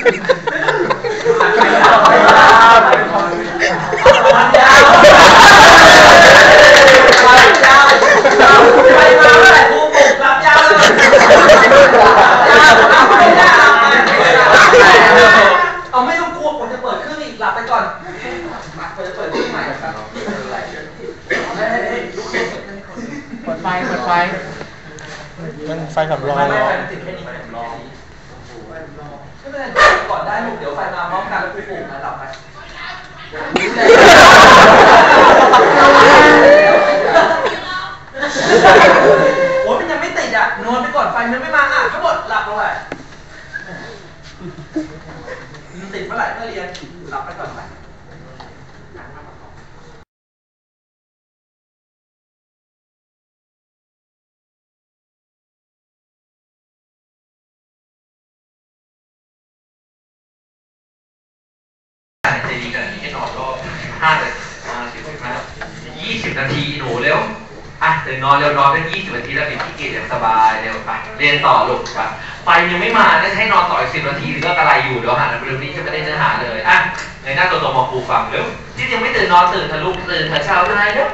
เอาไม่ต้องกลัวผมจะเปิดเครื่องอีกหลับไปก่อนมาผมจะเปิดเครื่องใหม่ครับเปิดไฟเปิดไฟมันไฟสำรองไม่ไม่เหรอไฟมันติดแค่นี้ไฟสำรองไม่เป็นไรก่อน ได้ลูกเดี๋ยวไฟมาพร้อมกันแล้วคุณปลุกแล้วหลับไปโอ้ยมันยังไม่ติดอะนอนไปก่อนไฟมันไม่มาอะทั้งหมดหลับลงไปติดเมื่อไหร่เมื่อเรียนหลับไปก่อนไป นาทีหนูเร็วอะตื่นนอนเร็วนอนได้ยี่สิบนาทีแล้วป็นที่เกียรอย่างสบายเร็วไปเรียนต่อลูกไปไฟยังไม่มานะให้นอนต่ออีกสิบนาทีหรือก็อะไรอยู่เดี๋ยวหาเร็วนี้จะไม่ได้เนื้อหาเลยอะในหน้าตัวตัวมองครูฟังเร็วที่ยังไม่ตื่นนอนตื่นเถอะลูกตื่นเถอะเช้าได้เร็ว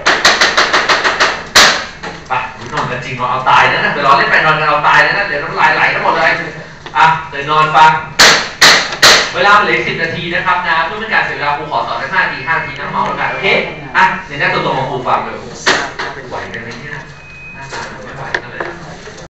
ไปนอนกันจริงนอนเอาตายนะนะเดี๋ยวรอเล่นไปนอนกันเอาตายนะนะเดี๋ยวน้ำลายไหลทั้งหมดเลยอะตื่นนอนฟังเวลาเหลือสิบนาทีนะครับนะเพื่อเป็นการเสียเวลาครูขอสอนสัก